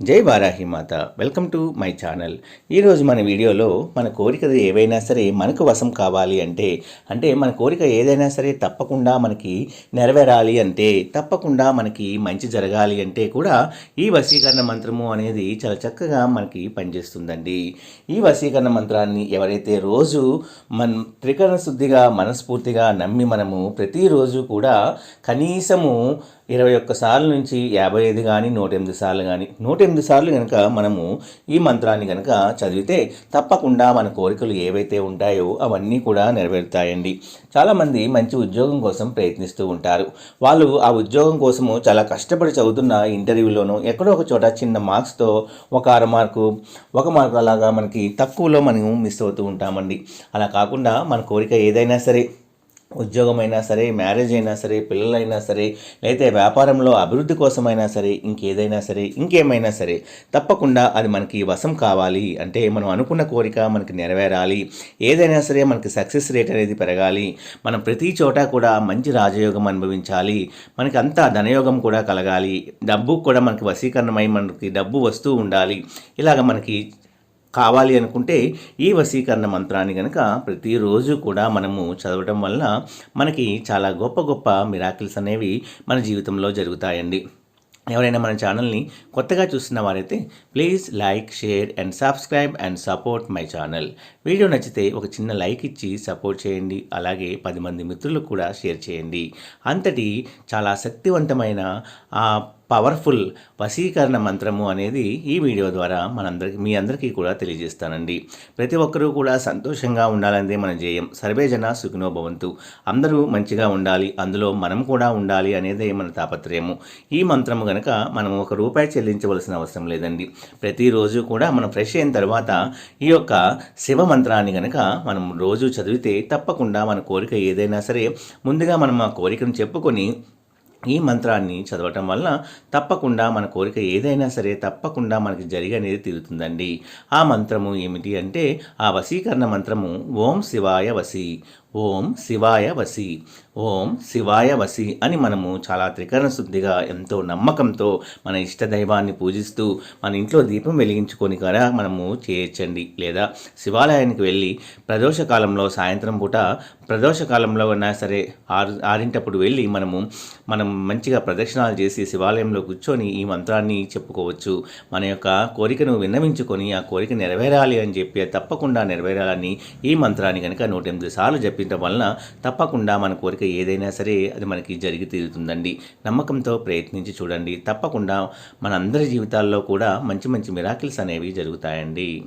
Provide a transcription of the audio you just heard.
జై Varahi Mata. Welcome to my channel. ఈరోజు మన వీడియోలో మన కోరికలు ఏవైనా సరే మనకు వశం కావాలి అంటే అంటే మన కోరిక ఏదైనా సరే తప్పకుండా మనకి నెరవేరాలి అంటే తప్పకుండా మనకి మంచి జరగాలి అంటే కూడా ఈ వశీకరణ మంత్రము అనేది చాలా చక్కగా మనకి పనిచేస్తుందండి. ఈ వశీకరణ మంత్రాన్ని ఎవరైతే రోజు మన త్రికరణ శుద్ధిగా మనస్ఫూర్తిగా నమ్మి మనము ప్రతిరోజు కూడా కనీసము ఇరవై ఒక్క సార్లు నుంచి యాభై ఐదు కానీ నూట ఎనిమిది సార్లు కానీ నూట ఎనిమిది సార్లు కనుక మనము ఈ మంత్రాన్ని కనుక చదివితే తప్పకుండా మన కోరికలు ఏవైతే ఉంటాయో అవన్నీ కూడా నెరవేరుతాయండి. చాలామంది మంచి ఉద్యోగం కోసం ప్రయత్నిస్తూ ఉంటారు. వాళ్ళు ఆ ఉద్యోగం కోసము చాలా కష్టపడి చదువుతున్న ఇంటర్వ్యూలోనూ ఎక్కడో ఒక చోట చిన్న మార్క్స్తో ఒక అర మార్కు ఒక మార్కు అలాగా మనకి తక్కువలో మనము మిస్ అవుతూ ఉంటామండి. అలా కాకుండా మన కోరిక ఏదైనా సరే ఉద్యోగమైనా సరే మ్యారేజ్ అయినా సరే పిల్లలైనా సరే లేకపోతే వ్యాపారంలో అభివృద్ధి కోసమైనా సరే ఇంకేదైనా సరే ఇంకేమైనా సరే తప్పకుండా అది మనకి వశం కావాలి. అంటే మనం అనుకున్న కోరిక మనకి నెరవేరాలి. ఏదైనా సరే మనకి సక్సెస్ రేట్ అనేది పెరగాలి. మనం ప్రతి చోట కూడా మంచి రాజయోగం అనుభవించాలి. మనకి అంతా ధనయోగం కూడా కలగాలి. డబ్బు కూడా మనకి వశీకరణమై మనకి డబ్బు వస్తూ ఉండాలి. ఇలాగ మనకి కావాలి అనుకుంటే ఈ వశీకరణ మంత్రాన్ని కనుక ప్రతిరోజు కూడా మనము చదవటం వల్ల మనకి చాలా గొప్ప గొప్ప మిరాకిల్స్ అనేవి మన జీవితంలో జరుగుతాయండి. ఎవరైనా మన ఛానల్ని కొత్తగా చూస్తున్న వారైతే please like share and subscribe and support my channel. Video నచ్చితే ఒక చిన్న లైక్ ఇచ్చి సపోర్ట్ చేయండి. అలాగే పది మంది మిత్రులకు కూడా షేర్ చేయండి. అంతటి చాలా శక్తివంతమైన పవర్ఫుల్ వశీకరణ మంత్రము అనేది ఈ వీడియో ద్వారా మనందరికి మీ అందరికీ కూడా తెలియజేస్తానండి. ప్రతి ఒక్కరూ కూడా సంతోషంగా ఉండాలనేది మన జయం సర్వేజన సుఖినో భవంతు. అందరూ మంచిగా ఉండాలి అందులో మనం కూడా ఉండాలి అనేదే మన తాపత్రయము. ఈ మంత్రము కనుక మనం ఒక రూపాయి చెల్లించవలసిన అవసరం లేదండి. ప్రతిరోజు కూడా మనం ఫ్రెష్ అయిన తర్వాత ఈ యొక్క శివ మంత్రాన్ని కనుక మనం రోజు చదివితే తప్పకుండా మన కోరిక ఏదైనా సరే ముందుగా మనం ఆ కోరికను చెప్పుకొని ఈ మంత్రాన్ని చదవటం వలన తప్పకుండా మన కోరిక ఏదైనా సరే తప్పకుండా మనకి జరిగనేది తీరుతుందండి. ఆ మంత్రము ఏమిటి అంటే ఆ వశీకరణ మంత్రము ఓం శివాయ వసి ఓం శివాయ వసి. ఓం శివాయ వసి అని మనము చాలా త్రికరణ శుద్ధిగా ఎంతో నమ్మకంతో మన ఇష్టదైవాన్ని పూజిస్తూ మన ఇంట్లో దీపం వెలిగించుకొని కూడా మనము చేయొచ్చండి లేదా శివాలయానికి వెళ్ళి ప్రదోష కాలంలో సాయంత్రం పూట ప్రదోష కాలంలో ఉన్నా సరే ఆరు ఆరింటప్పుడు వెళ్ళి మనము మనం మంచిగా ప్రదక్షిణాలు చేసి శివాలయంలో కూర్చొని ఈ మంత్రాన్ని చెప్పుకోవచ్చు. మన యొక్క కోరికను విన్నవించుకొని ఆ కోరిక నెరవేరాలి అని చెప్పి తప్పకుండా నెరవేరాలని ఈ మంత్రాన్ని కనుక నూట ఎనిమిది సార్లు చెప్పి చూపించడం వలన తప్పకుండా మన కోరిక ఏదైనా సరే అది మనకి జరిగి తీరుతుందండి. నమ్మకంతో ప్రయత్నించి చూడండి. తప్పకుండా మన అందరి జీవితాల్లో కూడా మంచి మంచి మిరాకిల్స్ అనేవి జరుగుతాయండి.